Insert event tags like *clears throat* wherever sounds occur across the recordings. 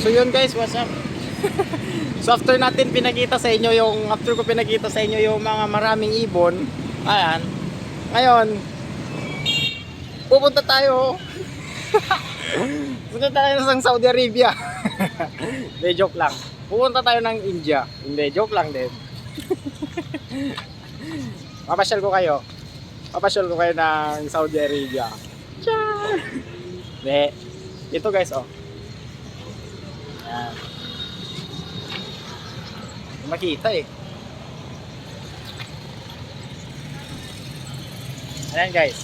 So yun guys, what's up? *laughs* so after natin pinakita sa inyo yung after ko pinakita sa inyo yung mga maraming ibon, ayan. Ngayon, pupunta tayo. *laughs* Pupunta tayo sa Saudi Arabia. *laughs* Hindi, joke lang. Pupunta tayo ng India. Hindi, joke lang din. Papasyal ko kayo. Papasyal ko kayo ng Saudi Arabia. Char! Hindi. Ito guys, oh. Makita eh. Ayan guys.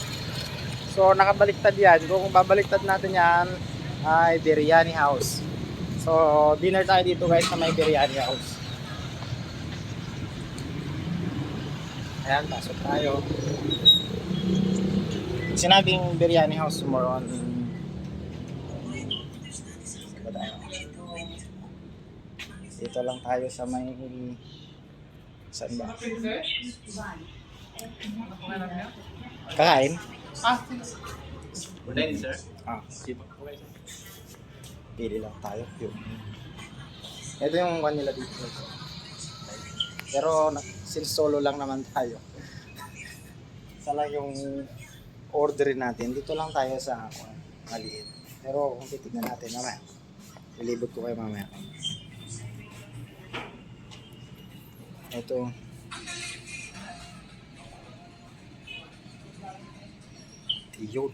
So nakabaliktad yan. Kung babaliktad natin yan ay biryani house. So dinner tayo dito guys sa may biryani house. Ayan, pasok tayo. Sinabing biryani house more on Dito lang tayo sa may saan ba? Kakain? Unahin, sir. Ah, pili lang tayo. Yun. Ito yung one nila dito. Pero since solo lang naman tayo. *laughs* Isa lang yung order natin. Dito lang tayo sa uh, maliit. Pero kung titignan natin mamaya. Ilibot ko kayo mamaya. Ito. Yun.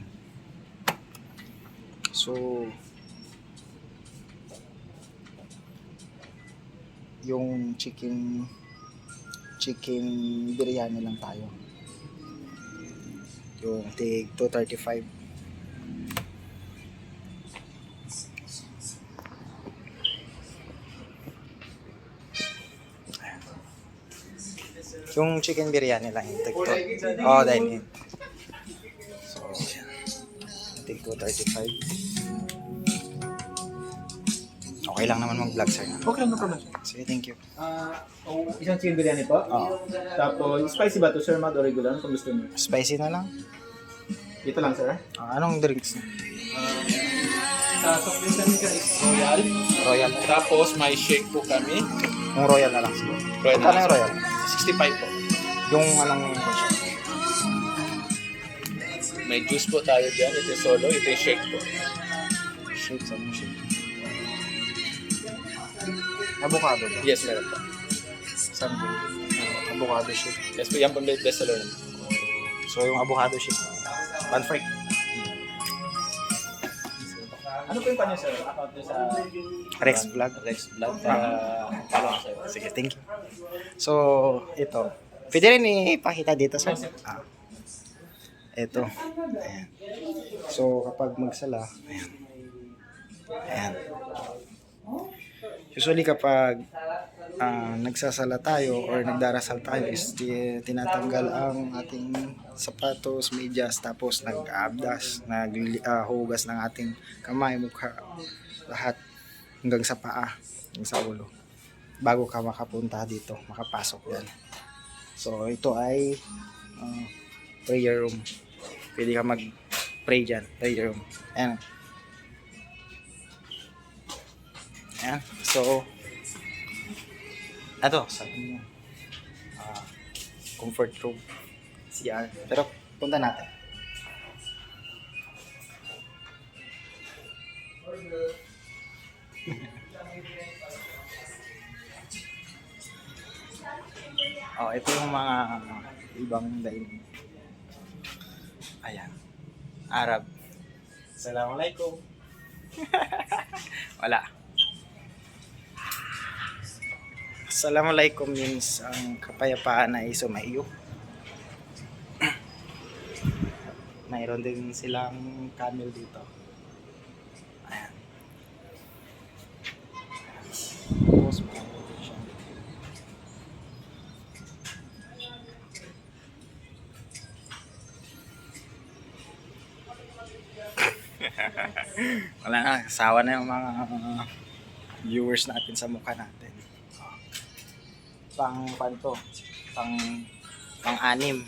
So, yung chicken chicken biryani lang tayo. Yung tig 235. Yung chicken biryani lang yung tig 2. Oh, dine in. So, tig 235. Okay lang naman mag-vlog sir. Okay, no problem. Sige, thank you. Ah, oh, isang chicken biryani po. Oh, Tapos, spicy ba to, sir? Mad o regular? Kung gusto niyo. spicy na lang. Ito lang, sir. Ah, anong drinks na? Sa soft drinks namin royal. Royal. Tapos may shake po kami. Yung royal na lang siguro. Royal Ano yung royal? 65 po. Yung anong version? May juice po tayo dyan. Ito yung solo. Ito yung shake po. Shake, yung shake? Avocado ba? Yes, meron po. Ba? Avocado shake. Yes po, yan po best seller namin. So yung avocado shake. One five. Ano po yung kanya, sir? Account sa... Rex vlog. Rex Vlog. Para. Sige, thank you. So, ito. Pwede rin ipakita dito sa... Ah. Ito. Ayan. So, kapag magsala, ayan. Ayan. Usually kapag ah, nagsasala tayo or nagdarasal tayo is ti- tinatanggal ang ating sapatos, medyas, tapos nag-abdas, naghugas ng ating kamay, mukha, lahat hanggang sa paa, hanggang sa ulo bago ka makapunta dito, makapasok yan. So, ito ay uh, prayer room. Pwede ka mag-pray dyan, prayer room. Ayan. Ayan. So, ito, sabi mo, ah, comfort room, CR. Pero, punta natin. *laughs* Oh, ito yung mga ibang daing. Ayan. Arab. Assalamualaikum. *laughs* Wala. Assalamualaikum means ang kapayapaan ay sumaiyo. *clears throat* Mayroon din silang camel dito. *laughs* Wala na, sawa na yung mga uh, viewers natin sa mukha natin. Pang panto, pang pang anim.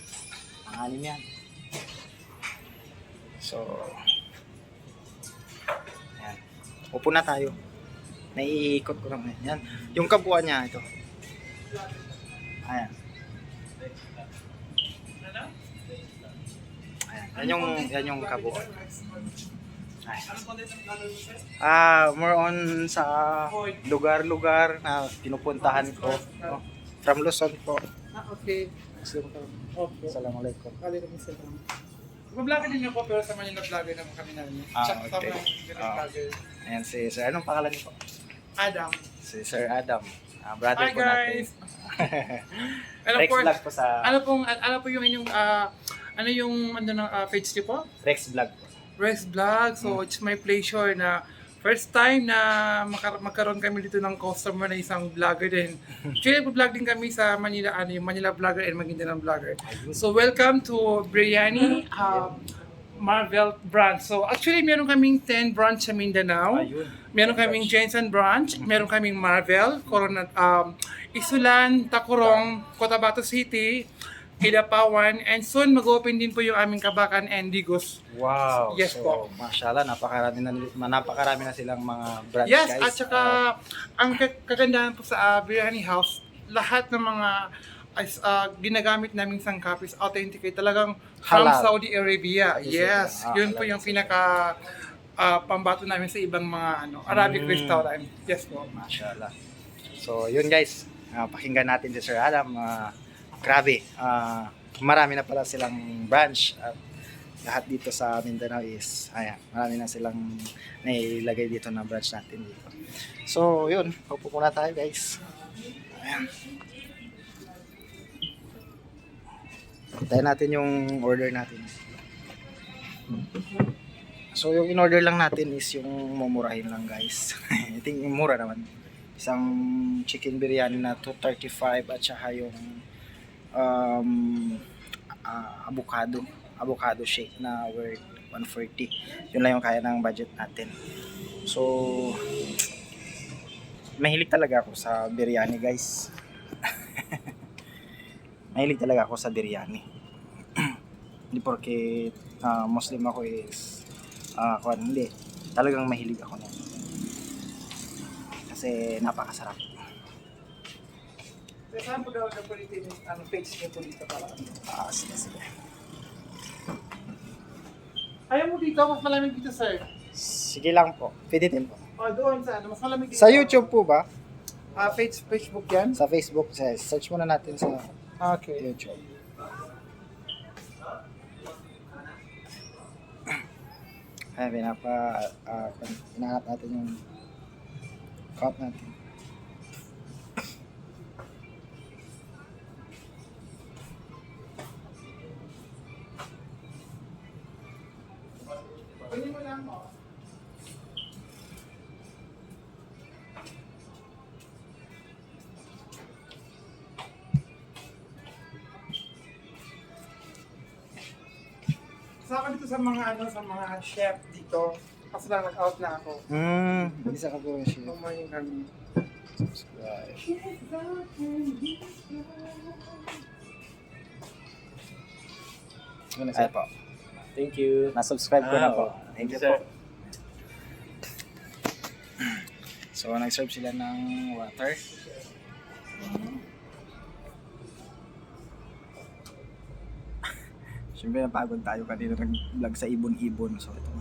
Pang anim yan. So, yan. Upo na tayo. Naiikot ko naman yan. Yung kabuuan niya, ito. Ayan. Ayan. Yan yung, yan yung kabuuan. Ah, more on sa lugar-lugar na pinupuntahan ko. No? From Luzon po. Ah, okay. Opo. Assalamualaikum. Alaikum salam. Mag-vlogger din ako pero sa Manila vlogger naman kami namin. Ah, Tsaka okay. Ah. vlogger. Ayan si Sir. Anong pangalan niyo po? Adam. Si Sir Adam. Ah, brother Hi po natin. guys. *laughs* And of Rex Vlog po sa... ano pong ano po yung inyong ah, ano yung ano ah, page niyo po? Rex Vlog po. Rex Vlog. So Mm. it's my pleasure na first time na maka- magkaroon kami dito ng customer na isang vlogger din. *laughs* Actually, vlog din kami sa Manila, ano yung Manila Vlogger and Maguindanao Vlogger. So welcome to Biryani uh, *laughs* Marvel branch. So actually, meron kaming 10 branch sa Mindanao. Meron kaming Jensen branch, meron kaming Marvel, Corona, um, Isulan, Tacorong, Cotabato City, Kidapawan, and soon mag-open din po yung aming Kabakan and Digos. Wow. Yes so, po. Mashallah, napakarami na, napakarami na silang mga branch Yes, guys. at saka ang ka- kagandahan po sa uh, Biryani House, lahat ng mga as, uh, ginagamit naming sangkap is authenticate talagang from Halal. Saudi Arabia. Yes, ah, yun po yung pinaka uh, pambato namin sa ibang mga ano Arabic Mm. restaurant. Yes po. Mashallah. So, yun guys. Ah, pakinggan natin si Sir Adam. Ah, grabe. Ah, marami na pala silang branch at lahat dito sa Mindanao is ayan, marami na silang nailagay dito na branch natin dito. So, yun. Upo muna tayo guys. Ayan. Tayo natin yung order natin. So, yung in-order lang natin is yung mumurahin lang guys. *laughs* I think mura naman. Isang chicken biryani na 235 at saka yung um, ah, avocado. Avocado shake na worth 140. Yun lang yung kaya ng budget natin. So, mahilig talaga ako sa biryani guys. *laughs* mahilig talaga ako sa biryani. *clears throat* Hindi porque ah, Muslim ako is ah kuwan, hindi. Talagang mahilig ako na. Kasi napakasarap. Saan po daw na po dito yung ano, page niyo po dito para ano? Ah, sige, sige. Ayaw mo dito, mas malamig dito sir. Sige lang po. Pwede din po. O doon sa ano, mas malamig dito. Sa YouTube po ba? Ah, page, Facebook yan? Sa Facebook, sa- search muna natin sa Okay. YouTube. Ay, pinapa, uh, hinahanap natin yung count natin. Lang mo. Sa akin dito sa mga ano, sa mga chef dito. Kasi lang nag-out na ako. Hmm, isa ka po. Good morning kami. Subscribe. Ay po. Thank you. Na-subscribe ko na Ah, po. Thank you sir. So, nag-serve sila ng water. *laughs* Siyempre, napagod tayo kanina nag-vlog sa ibon-ibon. So, ito.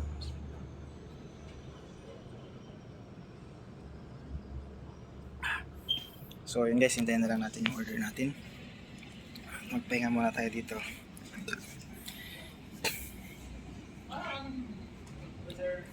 So, yun guys, hintayin na lang natin yung order natin. Magpahinga muna tayo dito. there.